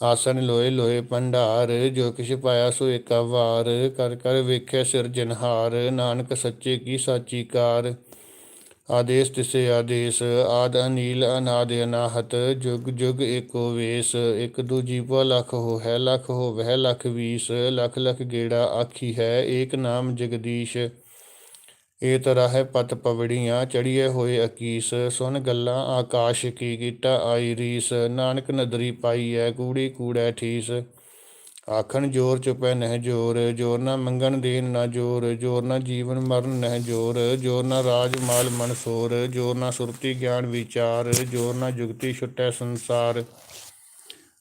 ਆਸਨ ਲੋਏ ਲੋਏ ਭੰਡਾਰ, ਜੋ ਕਿਛ ਪਾਇਆ ਸੋ ਏਕਾ ਵਾਰ। ਕਰ ਕਰ ਵੇਖਿਆ ਸਿਰਜਨਹਾਰ ਨਾਨਕ ਸੱਚੇ ਕੀ ਸਾਚੀ ਕਾਰ। ਆਦੇਸ਼ ਤਿਸੇ ਆਦੇਸ਼, ਆਦ ਅਨੀਲ ਅਨਾਦ ਅਨਾਹਤ। ਜੁਗ ਜੁਗ ਏਕੋ ਵੇਸ, ਇੱਕ ਦੂਜੀ ਪੋ ਲਖ ਹੋ ਹੈ ਲਖ ਹੋ ਵਹਿ ਲਖ ਵੀਸ। ਲਖ ਲਖ ਗੇੜਾ ਆਖੀ ਹੈ, ਏਕ ਨਾਮ ਜਗਦੀਸ਼। ਏ ਤਰ੍ਹਾਂ ਹੈ ਪਤ ਪਵੜੀਆਂ ਚੜੀਏ ਹੋਏ ਅਕੀਸ ਸੁਨ ਗੱਲਾਂ ਆਕਾਸ਼ ਕੀ ਕੀਟਾ ਆਈ ਰੀਸ, ਨਾਨਕ ਨਦਰੀ ਪਾਈ ਐ ਕੂੜੀ ਕੂੜੈ ਠੀਸ। ਆਖਣ ਜੋਰ ਚੁਪੈ ਨਹਿ ਜੋਰ ਜੋਰ ਨਾ ਮੰਗਣ ਦੇਨ ਨਾ ਜੋਰ ਜੋਰ ਨਾ ਜੀਵਨ ਮਰਨ ਨਹਿ ਜੋਰ ਜੋਰ ਨਾ ਰਾਜ ਮਾਲ ਮਨਸੋਰ ਜੋਰ ਨਾ ਸੁਰਤੀ ਗਿਆਨ ਵਿਚਾਰ, ਜੋਰ ਨਾ ਜੁਗਤੀ ਛੁਟੈ ਸੰਸਾਰ।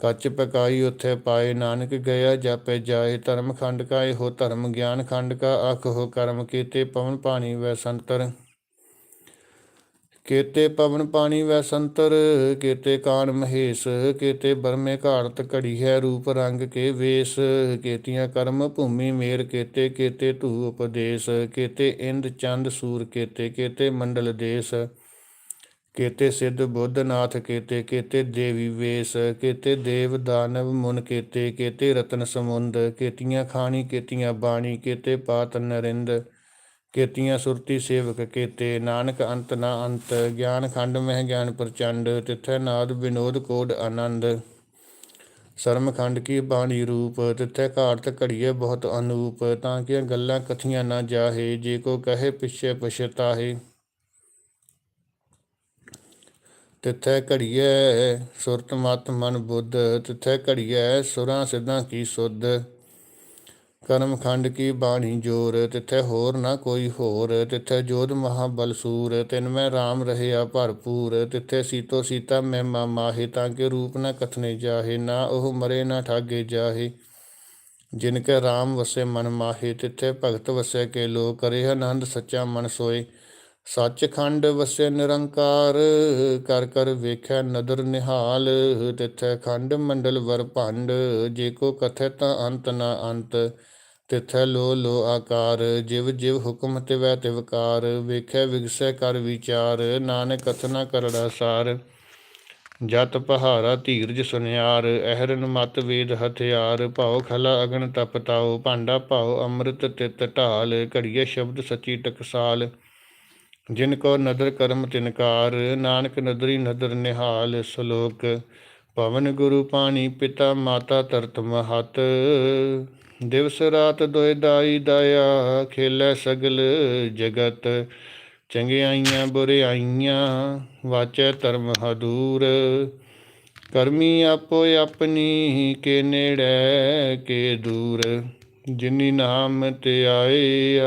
ਕੱਚ ਪਕਾਈ ਉਥੇ ਪਾਏ ਨਾਨਕ ਗਿਆ, ਜਾਪੈ ਜਾਏ ਧਰਮ ਖੰਡ ਕਾ ਇਹੋ ਧਰਮ ਗਿਆਨ ਖੰਡ ਕਾ ਹੋ ਕਰਮ ਕੀਤੇ, ਪਵਨ ਪਾਣੀ ਵੈ ਸੰਤਰ। ਕੀਤੇ ਪਵਨ ਪਾਣੀ ਵੈ ਸੰਤਰ, ਕੀਤੇ ਕਾਨ ਮਹੇਸ਼, ਕੀਤੇ ਬਰਮੇ ਘਾੜਤ ਘੜੀ ਹੈ ਰੂਪ ਰੰਗ ਕੇ ਵੇਸ। ਕੀਤੀਆਂ ਕਰਮ ਭੂਮੀ ਮੇਰ, ਕੀਤੇ ਕੀਤੇ ਧੂ ਉਪਦੇਸ਼। ਕੀਤੇ ਇੰਦ ਚੰਦ ਸੂਰ, ਕੀਤੇ ਕੀਤੇ ਮੰਡਲ ਦੇਸ। ਕੇਤੇ ਸਿੱਧ ਬੁੱਧ ਨਾਥ, ਕੀਤੇ ਦੇਵੀ ਵੇਸ, ਕੀਤੇ ਦੇਵ ਦਾਨਵ ਮੁਨ ਕੇਤੇ, ਕੀਤੇ ਰਤਨ ਸਮੁੰਦ, ਕੇਤੀਆਂ ਖਾਣੀ, ਕੀਤੀਆਂ ਬਾਣੀ, ਕੀਤੇ ਪਾਤ ਨਰਿੰਦ, ਕੇਤੀਆਂ ਸੁਰਤੀ ਸੇਵਕ, ਕੇਤੇ ਨਾਨਕ ਅੰਤ ਨਾ ਅੰਤ, ਗਿਆਨ ਖੰਡ ਮਹਿ ਗਿਆਨ ਪ੍ਰਚੰਡ, ਤਿਥੈ ਨਾਦ ਵਿਨੋਦ ਕੋਡ ਆਨੰਦ। ਸਰਮ ਖੰਡ ਕੀ ਬਾਣੀ ਰੂਪ, ਤਿਥੈ ਘਾਟ ਘੜੀਏ ਬਹੁਤ ਅਨੂਪ, ਤਾਂ ਕਿ ਗੱਲਾਂ ਕਥੀਆਂ ਨਾ ਜਾਹੇ, ਜੇ ਕੋ ਕਹੇ ਪਿਛੇ ਪਛਤਾਹੇ। ਤਿੱਥੈ ਘੜੀਐ ਸੁਰਤ ਮਤ ਮਨ ਬੁੱਧ, ਤਿਥੈ ਘੜੀਐ ਸੁਰਾਂ ਸਿੱਧਾਂ ਕੀ ਸੁਧ। ਕਰਮ ਖੰਡ ਕੀ ਬਾਣੀ ਜੋਰ, ਤਿਥੈ ਹੋਰ ਨਾ ਕੋਈ ਹੋਰ, ਤਿਥੈ ਜੋਧ ਮਹਾਬਲ ਬਲਸੂਰ ਤਿਨ ਮੈਂ RAM ਰਹਿਆ ਭਰਪੂਰ, ਤਿੱਥੈ ਸੀਤੋ ਸੀਤਾ ਮੈਂ ਮਹਿਮਾ ਮਾਹੇ, ਤਾਂ ਕੇ ਰੂਪ ਨਾ ਕਥਨੇ ਜਾਹੇ, ਨਾ ਉਹ ਮਰੇ ਨਾ ਠਾਗੇ ਜਾਹੇ। ਜਿਨ ਕੈ RAM ਵਸੈ ਮਨ ਮਾਹੇ, ਤਿੱਥੈ ਭਗਤ ਵਸੇ ਕੇ ਲੋ ਕਰੇ ਆਨੰਦ ਸੱਚਾ ਮਨ ਸੋਏ। ਸੱਚਖੰਡ ਵਸੈ ਨਿਰੰਕਾਰ, ਕਰ ਕਰ ਵੇਖੈ ਨਦਰ ਨਿਹਾਲ, ਤਿਥੈ ਖੰਡ ਮੰਡਲ ਵਰ ਭੰਡ, ਜੇ ਕੋ ਕਥੈ ਤਾਂ ਅੰਤ ਨਾ ਅੰਤ, ਤਿਥੈ ਲੋ ਲੋ ਆਕਾਰ, ਜਿਵ ਜਿਵ ਹੁਕਮ ਤਿਵੈ ਤਿਵਕਾਰ ਵੇਖੈ ਵਿਗਸੈ ਕਰ ਵਿਚਾਰ, ਨਾਨਕ ਕਥਨਾ ਕਰੜਾ ਸਾਰ। ਜਤ ਪਹਾਰਾ ਧੀਰਜ ਸੁਨਿਆਰ, ਅਹਰਨ ਮਤ ਵੇਦ ਹਥਿਆਰ, ਭਾਉ ਖਲਾ ਅਗਨ ਤਪਤਾਉ ਭਾਂਡਾ ਭਾਉ ਅੰਮ੍ਰਿਤ ਤਿਤ ਢਾਲ, ਘੜੀਏ ਸ਼ਬਦ ਸੱਚੀ ਟਕਸਾਲ। ਜਿਨ ਕੋ ਨਦਰ ਕਰਮ ਤਿਨਕਾਰ, ਨਾਨਕ ਨਦਰੀ ਨਦਰ ਨਿਹਾਲ ਸ਼ਲੋਕ, ਪਵਨ ਗੁਰੂ ਪਾਣੀ ਪਿਤਾ ਮਾਤਾ ਤਰਤ ਮਹਤ। ਦਿਵਸ ਰਾਤ ਦੋਇ ਦਾਈ ਦਇਆ, ਖੇਲੇ ਸਗਲ ਜਗਤ। ਚੰਗਿਆਈਆਂ ਬੁਰਿਆਈਆਂ ਵਾਚੈ ਧਰਮ ਹਦੂਰ। ਕਰਮੀ ਆਪੋ ਆਪਣੀ, ਕੇ ਨੇੜੇ ਕੇ ਦੂਰ। ਜਿਨੀ ਨਾਮ ਤੇ ਆਇਆ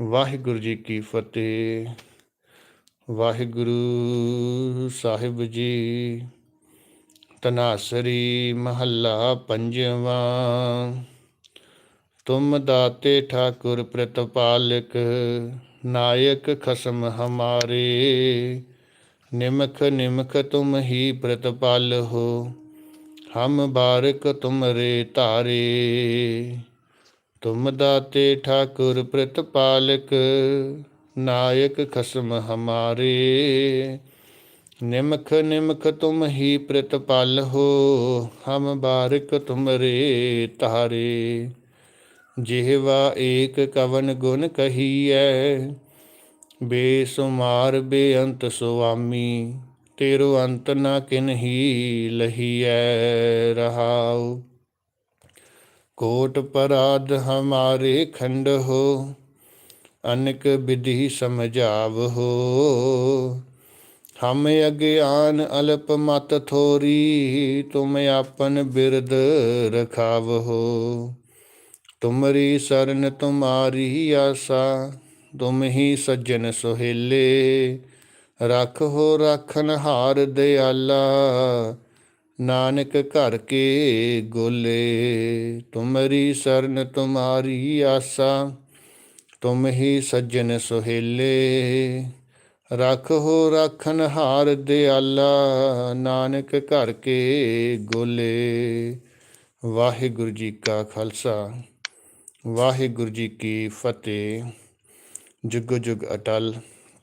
ਵਾਹਿਗੁਰੂ ਜੀ ਕੀ ਫਤਿਹ। ਵਾਹਿਗੁਰੂ ਸਾਹਿਬ ਜੀ ਤਨਾਸਰੀ ਮਹੱਲਾ ਪੰਜਵਾਂ। ਤੁਮ ਦਾਤੇ ਠਾਕੁਰ ਪ੍ਰਤਪਾਲਕ, ਨਾਇਕ ਖਸਮ ਹਮਾਰੇ। ਨਿਮਖ ਨਿਮਖ ਤੁਮ ਹੀ ਪ੍ਰਤਪਾਲ ਹੋ, ਹਮ ਬਾਰਕ ਤੁਮਰੇ ਤਾਰੇ ਤੁਮ ਦਾਤੇ ਠਾਕੁਰ ਪ੍ਰਤਪਾਲਕ, ਨਾਇਕ ਖਸਮ ਹਮਾਰੇ। ਨਿਮਖ ਨਿਮਖ ਤੁਮ ਹੀ ਪ੍ਰਤਪਾਲ ਹੋ, ਹਮ ਬਾਰਿਕ ਤੁਮਰੇ ਤਾਰੇ। ਜਿਹਵਾ ਏਕ ਕਵਨ ਗੁਣ ਕਹੀਐ, ਬੇਸੁਮਾਰ ਬੇਅੰਤ ਸੁਆਮੀ, ਤੇਰੋ ਅੰਤ ਨਾ ਕਿਨਹੀ ਲਹੀਐ ਰਹਾਉ। ਕੋਟ ਪਰਾਧ ਹਮਾਰੇ ਖੰਡ ਹੋ, ਅਨਕ ਵਿਧੀ ਸਮਝਾਵ ਹੋ। ਹਮ ਅਗਿਆਨ ਅਲਪ ਮਤ ਥੋਰੀ, ਤੁਮ ਆਪਨ ਬਿਰਦ ਰਖਾਵ ਹੋ। ਤੁਮਰੀ ਸਰਨ ਤੁਮਾਰੀ ਆਸਾ, ਤੁਮ ਹੀ ਸੱਜਣ ਸੁਹੇਲੇ। ਰੱਖ ਹੋ ਰਖਨ ਹਾਰ ਦਿਆਲਾ ਨਾਨਕ ਘਰ ਕੇ ਗੋਲੇ, ਤੁਮਰੀ ਸਰਨ ਤੁਮਾਰੀ ਆਸਾ, ਤੁਮ ਹੀ ਸੱਜਣ ਸੁਹੇਲੇ। ਰਖ ਹੋ ਰਖਨ ਹਾਰ ਦਿਆਲਾ, ਨਾਨਕ ਘਰ ਕੇ ਗੋਲੇ। ਵਾਹਿਗੁਰੂ ਜੀ ਕਾ ਖਾਲਸਾ, ਵਾਹਿਗੁਰੂ ਜੀ ਕੀ ਫਤਿਹ। ਜੁਗ ਜੁਗ ਅਟਲ,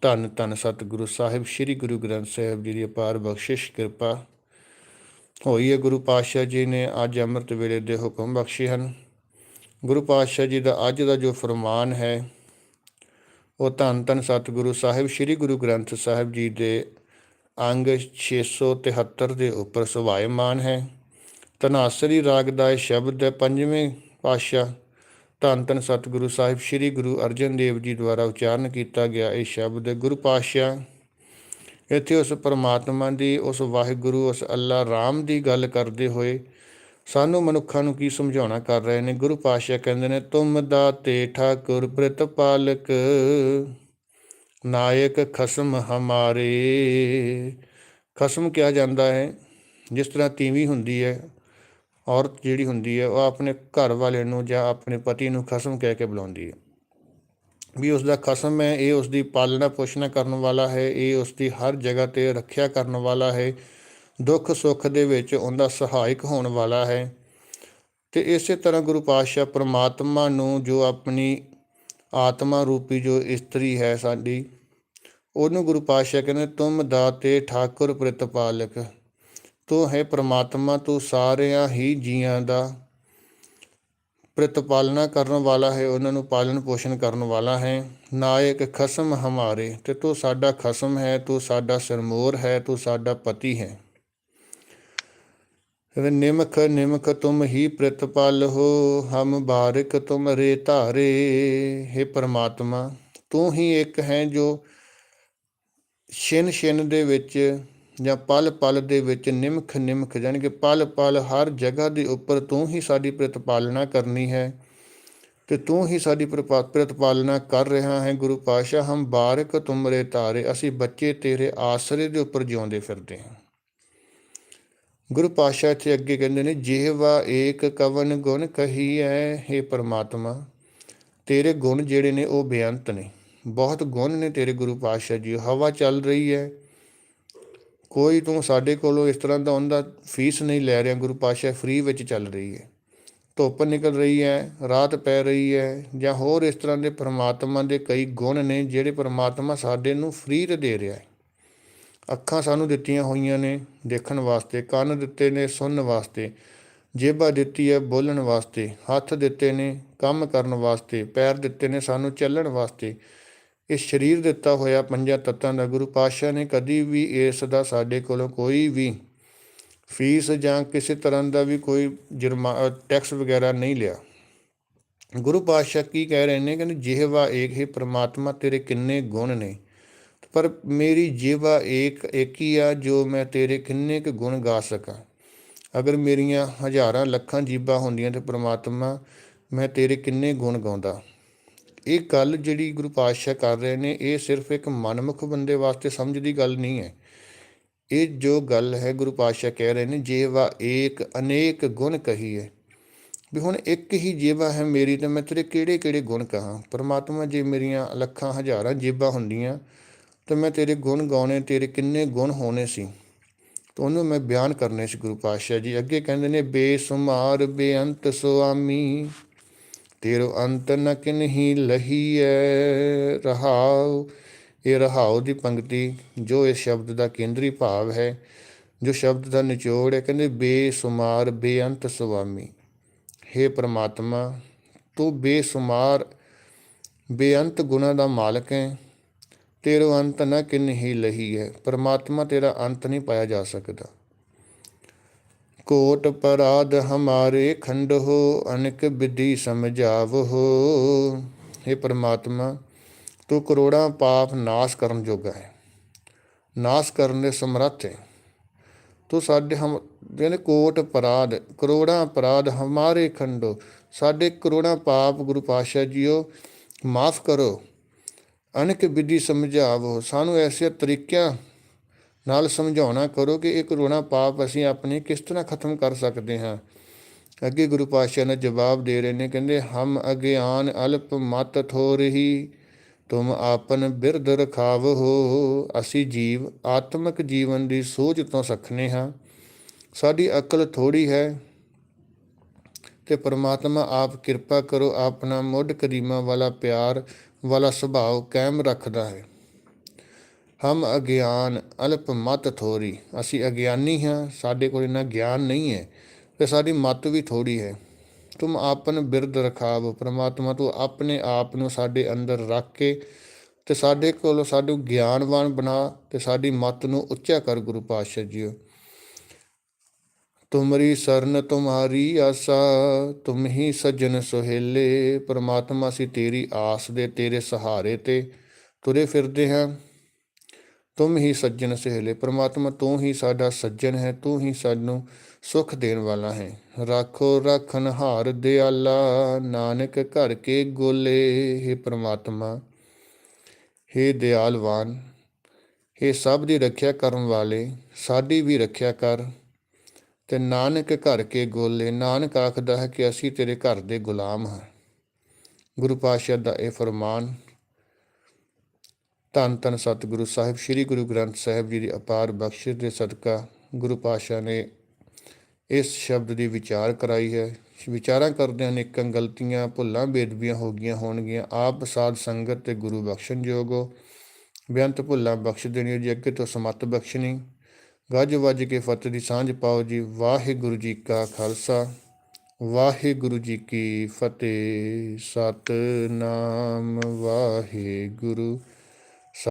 ਧੰਨ ਧੰਨ ਸਤਿਗੁਰੂ ਸਾਹਿਬ, ਸ੍ਰੀ ਗੁਰੂ ਗ੍ਰੰਥ ਸਾਹਿਬ ਜੀ ਦੀ ਅਪਾਰ ਬਖਸ਼ਿਸ਼, ਕਿਰਪਾ। ਹੋਈ ਹੈ, ਗੁਰੂ ਪਾਤਸ਼ਾਹ ਜੀ ਨੇ ਅੱਜ ਅੰਮ੍ਰਿਤ ਵੇਲੇ ਦੇ ਹੁਕਮ ਬਖਸ਼ੇ ਹਨ। ਗੁਰੂ ਪਾਤਸ਼ਾਹ ਜੀ ਦਾ ਅੱਜ ਦਾ ਜੋ ਫਰਮਾਨ ਹੈ, ਉਹ ਧੰਨ ਧੰਨ ਸਤਿਗੁਰੂ ਸਾਹਿਬ, ਸ੍ਰੀ ਗੁਰੂ ਗ੍ਰੰਥ ਸਾਹਿਬ ਜੀ ਦੇ ਅੰਗ 673 ਦੇ ਉੱਪਰ ਸੁਭਾਇਮਾਨ ਹੈ। ਤਨਾਸਰੀ ਰਾਗ ਦਾ ਇਹ ਸ਼ਬਦ ਹੈ, ਪੰਜਵੇਂ ਪਾਤਸ਼ਾਹ ਧੰਨ ਧੰਨ ਸਤਿਗੁਰੂ ਸਾਹਿਬ, ਸ੍ਰੀ ਗੁਰੂ ਅਰਜਨ ਦੇਵ ਜੀ ਦੁਆਰਾ ਉਚਾਰਨ ਕੀਤਾ ਗਿਆ ਇਹ ਸ਼ਬਦ ਹੈ। ਗੁਰੂ ਪਾਤਸ਼ਾਹ ਇੱਥੇ ਉਸ ਪਰਮਾਤਮਾ ਦੀ, ਉਸ ਵਾਹਿਗੁਰੂ, ਉਸ ਅੱਲਾ ਰਾਮ ਦੀ ਗੱਲ ਕਰਦੇ ਹੋਏ ਸਾਨੂੰ ਮਨੁੱਖਾਂ ਨੂੰ ਕੀ ਸਮਝਾਉਣਾ ਕਰ ਰਹੇ ਨੇ? ਗੁਰੂ ਪਾਤਸ਼ਾਹ ਕਹਿੰਦੇ ਨੇ, ਤੁਮ ਦਾਤੇ ਠਾਕੁਰ ਪ੍ਰਤਪਾਲਕ, ਨਾਇਕ ਖਸਮ ਹਮਾਰੇ। ਖਸਮ ਕਿਹਾ ਜਾਂਦਾ ਹੈ, ਜਿਸ ਤਰ੍ਹਾਂ ਤੀਵੀਂ ਹੁੰਦੀ ਹੈ, ਔਰਤ ਜਿਹੜੀ ਹੁੰਦੀ ਹੈ, ਉਹ ਆਪਣੇ ਘਰ ਵਾਲੇ ਨੂੰ ਜਾਂ ਆਪਣੇ ਪਤੀ ਨੂੰ ਖਸਮ ਕਹਿ ਕੇ ਬੁਲਾਉਂਦੀ ਹੈ। ਵੀ ਉਸ ਦਾ ਖਸਮ ਹੈ, ਇਹ ਉਸ ਦੀ ਪਾਲਣਾ ਪੋਸ਼ਣਾ ਕਰਨ ਵਾਲਾ ਹੈ, ਇਹ ਉਸ ਦੀ ਹਰ ਜਗ੍ਹਾ ਤੇ ਰੱਖਿਆ ਕਰਨ ਵਾਲਾ ਹੈ, ਦੁੱਖ ਸੁੱਖ ਦੇ ਵਿੱਚ ਉਹਦਾ ਸਹਾਇਕ ਹੋਣ ਵਾਲਾ ਹੈ। ਤੇ ਇਸੇ ਤਰ੍ਹਾਂ ਗੁਰੂ ਪਾਤਸ਼ਾਹ ਪ੍ਰਮਾਤਮਾ ਨੂੰ ਜੋ ਆਪਣੀ ਆਤਮਾ ਰੂਪੀ ਜੋ ਇਸਤਰੀ ਹੈ ਸਾਡੀ, ਉਹਨੂੰ ਗੁਰੂ ਪਾਤਸ਼ਾਹ ਕਹਿੰਦੇ, ਤੁਮ ਦਾਤੇ ਠਾਕੁਰ ਪ੍ਰਤਪਾਲਕ, ਤੂੰ ਹੈ ਪ੍ਰਮਾਤਮਾ, ਤੂੰ ਸਾਰਿਆਂ ਹੀ ਜੀਆਂ ਦਾ ਪ੍ਰਤਪਾਲਨਾ ਕਰਨ ਵਾਲਾ ਹੈ, ਉਹਨਾਂ ਨੂੰ ਪਾਲਣ ਪੋਸ਼ਣ ਕਰਨ ਵਾਲਾ ਹੈ। ਨਾਇਕ ਖਸਮ ਹਮਾਰੇ, ਤੇ ਤੂੰ ਸਾਡਾ ਖਸਮ ਹੈ, ਤੂੰ ਸਾਡਾ ਸਰਮੋਰ ਹੈ, ਤੂੰ ਸਾਡਾ ਪਤੀ ਹੈ। ਨਿਮਖ ਨਿਮਖ ਤੁਮ ਹੀ ਪ੍ਰਤਪਾਲ ਹੋ, ਹਮ ਬਾਰਿਕ ਤੁਮ ਰੇ ਧਾਰੇ। हे ਪਰਮਾਤਮਾ, ਤੂੰ ਹੀ ਇੱਕ ਹੈ ਜੋ ਛਿਨ ਛਿਨ ਦੇ ਵਿੱਚ ਜਾਂ ਪਲ ਪਲ ਦੇ ਵਿੱਚ ਨਿਮਖ ਨਿਮਖ, ਜਾਣੀ ਕਿ ਪਲ ਪਲ ਹਰ ਜਗ੍ਹਾ ਦੇ ਉੱਪਰ ਤੂੰ ਹੀ ਸਾਡੀ ਪ੍ਰਤਪਾਲਨਾ ਕਰਨੀ ਹੈ ਤੇ ਤੂੰ ਹੀ ਸਾਡੀ ਪ੍ਰਪਾ- ਪ੍ਰਤਪਾਲਨਾ ਕਰ ਰਿਹਾ ਹੈ। ਗੁਰੂ ਪਾਸ਼ਾ ਹਮ ਬਾਰਕ ਤੁਮਰੇ ਤਾਰੇ, ਅਸੀਂ ਬੱਚੇ ਤੇਰੇ ਆਸਰੇ ਦੇ ਉੱਪਰ ਜਿਉਂਦੇ ਫਿਰਦੇ ਹਾਂ। ਗੁਰੂ ਪਾਸ਼ਾ ਇੱਥੇ ਅੱਗੇ ਕਹਿੰਦੇ ਨੇ, ਜਿਹਵਾ ਏਕ ਕਵਨ ਗੁਣ ਕਹੀਐ, ਹੈ ਪ੍ਰਮਾਤਮਾ, ਤੇਰੇ ਗੁਣ ਜਿਹੜੇ ਨੇ ਉਹ ਬੇਅੰਤ ਨੇ। ਬਹੁਤ ਗੁਣ ਨੇ ਤੇਰੇ ਗੁਰੂ ਪਾਤਸ਼ਾਹ ਜੀ, ਹਵਾ ਚੱਲ ਰਹੀ ਹੈ ਕੋਈ ਤੂੰ ਸਾਡੇ ਕੋਲੋਂ ਇਸ ਤਰ੍ਹਾਂ ਦਾ ਉਹਦਾ ਫੀਸ ਨਹੀਂ ਲੈ ਰਿਹਾ, ਗੁਰੂ ਪਾਤਸ਼ਾਹ ਫ੍ਰੀ ਵਿੱਚ ਚੱਲ ਰਹੀ ਹੈ। ਧੁੱਪ ਨਿਕਲ ਰਹੀ ਹੈ, ਰਾਤ ਪੈ ਰਹੀ ਹੈ, ਜਾਂ ਹੋਰ ਇਸ ਤਰ੍ਹਾਂ ਦੇ ਪਰਮਾਤਮਾ ਦੇ ਕਈ ਗੁਣ ਨੇ ਜਿਹੜੇ ਪਰਮਾਤਮਾ ਸਾਡੇ ਨੂੰ ਫ੍ਰੀ ਤੇ ਦੇ ਰਿਹਾ ਹੈ। ਅੱਖਾਂ ਸਾਨੂੰ ਦਿੱਤੀਆਂ ਹੋਈਆਂ ਨੇ ਦੇਖਣ ਵਾਸਤੇ, ਕੰਨ ਦਿੱਤੇ ਨੇ ਸੁਣਨ ਵਾਸਤੇ, ਜੇਬਾਂ ਦਿੱਤੀ ਹੈ ਬੋਲਣ ਵਾਸਤੇ, ਹੱਥ ਦਿੱਤੇ ਨੇ ਕੰਮ ਕਰਨ ਵਾਸਤੇ, ਪੈਰ ਦਿੱਤੇ ਨੇ ਸਾਨੂੰ ਚੱਲਣ ਵਾਸਤੇ ਇਹ ਸਰੀਰ ਦਿੱਤਾ ਹੋਇਆ ਪੰਜਾਂ ਤੱਤਾਂ ਦਾ ਗੁਰੂ ਪਾਤਸ਼ਾਹ ਨੇ ਕਦੀ ਵੀ ਇਸ ਦਾ ਸਾਡੇ ਕੋਲੋਂ ਕੋਈ ਵੀ ਫੀਸ ਜਾਂ ਕਿਸੇ ਤਰ੍ਹਾਂ ਦਾ ਵੀ ਕੋਈ ਜੁਰਮਾ ਟੈਕਸ ਵਗੈਰਾ ਨਹੀਂ ਲਿਆ। ਗੁਰੂ ਪਾਤਸ਼ਾਹ ਕੀ ਕਹਿ ਰਹੇ ਨੇ? ਕਹਿੰਦੇ, ਜਿਹਵਾ ਏਕ ਹੀ ਪ੍ਰਮਾਤਮਾ, ਤੇਰੇ ਕਿੰਨੇ ਗੁਣ ਨੇ। ਪਰ ਮੇਰੀ ਜੀਵਾ ਏਕ ਇੱਕ ਹੀ ਆ ਜੋ ਮੈਂ ਤੇਰੇ ਕਿੰਨੇ ਕੁ ਗੁਣ ਗਾ ਸਕਾਂ। ਅਗਰ ਮੇਰੀਆਂ ਹਜ਼ਾਰਾਂ ਲੱਖਾਂ ਜੀਬਾਂ ਹੁੰਦੀਆਂ ਤੇ ਪ੍ਰਮਾਤਮਾ ਮੈਂ ਤੇਰੇ ਕਿੰਨੇ ਗੁਣ ਗਾਉਂਦਾ। ਇਹ ਗੱਲ ਜਿਹੜੀ ਗੁਰੂ ਪਾਤਸ਼ਾਹ ਕਰ ਰਹੇ ਨੇ, ਇਹ ਸਿਰਫ ਇੱਕ ਮਨਮੁਖ ਬੰਦੇ ਵਾਸਤੇ ਸਮਝ ਦੀ ਗੱਲ ਨਹੀਂ ਹੈ। ਇਹ ਜੋ ਗੱਲ ਹੈ ਗੁਰੂ ਪਾਤਸ਼ਾਹ ਕਹਿ ਰਹੇ ਨੇ, ਜੀਵਾ ਏਕ ਅਨੇਕ ਗੁਣ ਕਹੀ ਹੈ ਵੀ ਹੁਣ ਇੱਕ ਹੀ ਜੀਵਾ ਹੈ ਮੇਰੀ, ਤੇ ਮੈਂ ਤੇਰੇ ਕਿਹੜੇ ਕਿਹੜੇ ਗੁਣ ਕਹਾਂ? ਪਰਮਾਤਮਾ ਜੇ ਮੇਰੀਆਂ ਲੱਖਾਂ ਹਜ਼ਾਰਾਂ ਜੀਬਾਂ ਹੁੰਦੀਆਂ, ਤਾਂ ਮੈਂ ਤੇਰੇ ਗੁਣ ਗਾਉਣੇ, ਤੇਰੇ ਕਿੰਨੇ ਗੁਣ ਹੋਣੇ ਸੀ। ਤਾਂ ਉਹਨੂੰ ਮੈਂ ਬਿਆਨ ਕਰਨੇ ਸੀ ਗੁਰੂ ਪਾਤਸ਼ਾਹ ਜੀ। ਅੱਗੇ ਕਹਿੰਦੇ ਨੇ, ਬੇਸੁਮਾਰ ਬੇਅੰਤ ਸੁਆਮੀ ਤੇਰੋ ਅੰਤ ਨ ਕਿਨਹੀ ਲਹੀਐ ਰਹਾਉ। ਇਹ ਰਹਾਉ ਦੀ ਪੰਕਤੀ ਜੋ ਇਸ ਸ਼ਬਦ ਦਾ ਕੇਂਦਰੀ ਭਾਵ ਹੈ, ਜੋ ਸ਼ਬਦ ਦਾ ਨਿਚੋੜ ਹੈ, ਕਹਿੰਦੇ ਬੇਸੁਮਾਰ ਬੇਅੰਤ ਸੁਆਮੀ। हे ਪ੍ਰਮਾਤਮਾ, ਤੂੰ ਬੇਸੁਮਾਰ ਬੇਅੰਤ ਗੁਣਾ ਦਾ ਮਾਲਕ ਹੈ। ਤੇਰੋ ਅੰਤ ਨ ਕਿਨਹੀ ਲਹੀ ਹੈ ਪ੍ਰਮਾਤਮਾ ਤੇਰਾ ਅੰਤ ਨਹੀਂ ਪਾਇਆ ਜਾ ਸਕਦਾ। ਕੋਟ ਪਰਾਧ ਹਮਾਰੇ ਖੰਡ ਹੋ, ਅਨਕ ਵਿਧੀ ਸਮਝਾਵ ਹੋ हे ਪ੍ਰਮਾਤਮਾ, ਤੂੰ ਕਰੋੜਾਂ ਪਾਪ ਨਾਸ਼ ਕਰਨ ਜੋਗਾ ਹੈ। ਨਾਸ਼ ਕਰਨ ਦੇ ਸਮਰੱਥ ਹੈ। ਤੂੰ ਸਾਡੇ ਹਮ ਕਹਿੰਦੇ ਕੋਟ ਅਪਰਾਧ ਕਰੋੜਾਂ ਅਪਰਾਧ ਹਮਾਰੇ ਖੰਡੋ ਸਾਡੇ ਕਰੋੜਾਂ ਪਾਪ ਗੁਰੂ ਪਾਤਸ਼ਾਹ ਜੀਓ, ਮਾਫ ਕਰੋ। ਅਨਕ ਵਿਧੀ ਸਮਝਾਵੋ ਸਾਨੂੰ ਐਸੇ ਤਰੀਕਿਆਂ ਨਾਲ ਸਮਝਾਉਣਾ ਕਰੋ ਕਿ ਇਹ ਕਰੋਨਾ ਪਾਪ ਅਸੀਂ ਆਪਣੇ ਕਿਸ ਤਰ੍ਹਾਂ ਖਤਮ ਕਰ ਸਕਦੇ ਹਾਂ। ਅੱਗੇ ਗੁਰੂ ਪਾਤਸ਼ਾਹ ਨੇ ਜਵਾਬ ਦੇ ਰਹੇ ਨੇ, ਕਹਿੰਦੇ, ਹਮ ਅਗਿਆਨ ਅਲਪ ਮਤ ਥੋ ਰਹੀ ਤੁਮ ਆਪਨ ਬਿਰਧ ਰਖਾਵ ਹੋ ਅਸੀਂ ਜੀਵ ਆਤਮਿਕ ਜੀਵਨ ਦੀ ਸੋਝ ਤੋਂ ਸਖਨੇ ਹਾਂ। ਸਾਡੀ ਅਕਲ ਥੋੜੀ ਹੈ ਤੇ ਪਰਮਾਤਮਾ ਆਪ ਕਿਰਪਾ ਕਰੋ, ਆਪਣਾ ਮੁੱਢ ਕਰੀਮਾ ਵਾਲਾ ਪਿਆਰ ਵਾਲਾ ਸੁਭਾਅ ਕਾਇਮ ਰੱਖਦਾ ਹੈ। ਹਮ ਅਗਿਆਨ ਅਲਪ ਮਤ ਥੋੜੀ ਅਸੀਂ ਅਗਿਆਨੀ ਹਾਂ, ਸਾਡੇ ਕੋਲ ਇੰਨਾ ਗਿਆਨ ਨਹੀਂ ਹੈ ਤੇ ਸਾਡੀ ਮਤ ਵੀ ਥੋੜੀ ਹੈ। ਤੁਮ ਆਪਨ ਬਿਰਦ ਰਖਾਵ, ਪ੍ਰਮਾਤਮਾ ਤੂੰ ਆਪਣੇ ਆਪ ਨੂੰ ਸਾਡੇ ਅੰਦਰ ਰੱਖ ਕੇ ਤੇ ਸਾਡੇ ਕੋਲ ਸਾਨੂੰ ਗਿਆਨਵਾਨ ਬਣਾ ਤੇ ਸਾਡੀ ਮਤ ਨੂੰ ਉੱਚਾ ਕਰ ਗੁਰੂ ਪਾਤਸ਼ਾਹ ਜੀਓ। ਤੁਮਰੀ ਸਰਨ ਤੁਮਾਰੀ ਆਸਾ, ਤੁਮ ਹੀ ਸਜਣ ਸੁਹੇਲੇ, ਪ੍ਰਮਾਤਮਾ ਅਸੀਂ ਤੇਰੀ ਆਸ ਦੇ ਤੇਰੇ ਸਹਾਰੇ ਤੇ ਤੁਰੇ ਫਿਰਦੇ ਹਾਂ। ਤੁਮ ਹੀ ਸੱਜਣ ਸਹੇਲੇ ਪ੍ਰਮਾਤਮਾ ਤੂੰ ਹੀ ਸਾਡਾ ਸੱਜਣ ਹੈ ਤੂੰ ਹੀ ਸਾਨੂੰ ਸੁਖ ਦੇਣ ਵਾਲਾ ਹੈ ਰਾਖੋ ਰਖਨ ਹਾਰ ਦਿਆਲਾ ਨਾਨਕ ਘਰ ਕੇ ਗੋਲੇ हे ਪ੍ਰਮਾਤਮਾ हे ਦਿਆਲਵਾਨ हे ਸਭ ਦੀ ਰੱਖਿਆ ਕਰਨ ਵਾਲੇ ਸਾਡੀ ਵੀ ਰੱਖਿਆ ਕਰ ਤੇ ਨਾਨਕ ਘਰ ਕੇ ਗੋਲੇ ਨਾਨਕ ਆਖਦਾ ਹੈ ਕਿ ਅਸੀਂ ਤੇਰੇ ਘਰ ਦੇ ਗੁਲਾਮ ਹਾਂ ਗੁਰੂ ਪਾਤਸ਼ਾਹ ਦਾ ਇਹ ਫਰਮਾਨ ਧੰਨ ਧੰਨ ਸਤਿਗੁਰੂ ਸਾਹਿਬ, ਸ੍ਰੀ ਗੁਰੂ ਗ੍ਰੰਥ ਸਾਹਿਬ ਜੀ ਦੀ ਅਪਾਰ ਬਖਸ਼ਿਸ਼ ਦੇ ਸਦਕਾ ਗੁਰੂ ਪਾਤਸ਼ਾਹ ਨੇ ਇਸ ਸ਼ਬਦ ਦੀ ਵਿਚਾਰ ਕਰਾਈ ਹੈ। ਵਿਚਾਰਾਂ ਕਰਦਿਆਂ ਅਨੇਕਾਂ ਗਲਤੀਆਂ, ਭੁੱਲਾਂ, ਬੇਦਬੀਆਂ ਹੋ ਗਈਆਂ ਹੋਣਗੀਆਂ। ਆਪ ਸਾਧ ਸੰਗਤ ਤੇ ਗੁਰੂ ਬਖਸ਼ਣ ਜੋਗੋ ਬੇਅੰਤ ਭੁੱਲਾਂ ਬਖਸ਼ ਦੇਣੀ ਜੀ, ਅੱਗੇ ਤੋਂ ਸਮੱਤ ਬਖਸ਼ਣੀ। ਗੱਜ ਵੱਜ ਕੇ ਫਤਿਹ ਦੀ ਸਾਂਝ ਪਾਓ ਜੀ। ਵਾਹਿਗੁਰੂ ਜੀ ਕਾ ਖਾਲਸਾ, ਵਾਹਿਗੁਰੂ ਜੀ ਕੀ ਫਤਿਹ। ਸਤਨਾਮ ਵਾਹਿਗੁਰੂ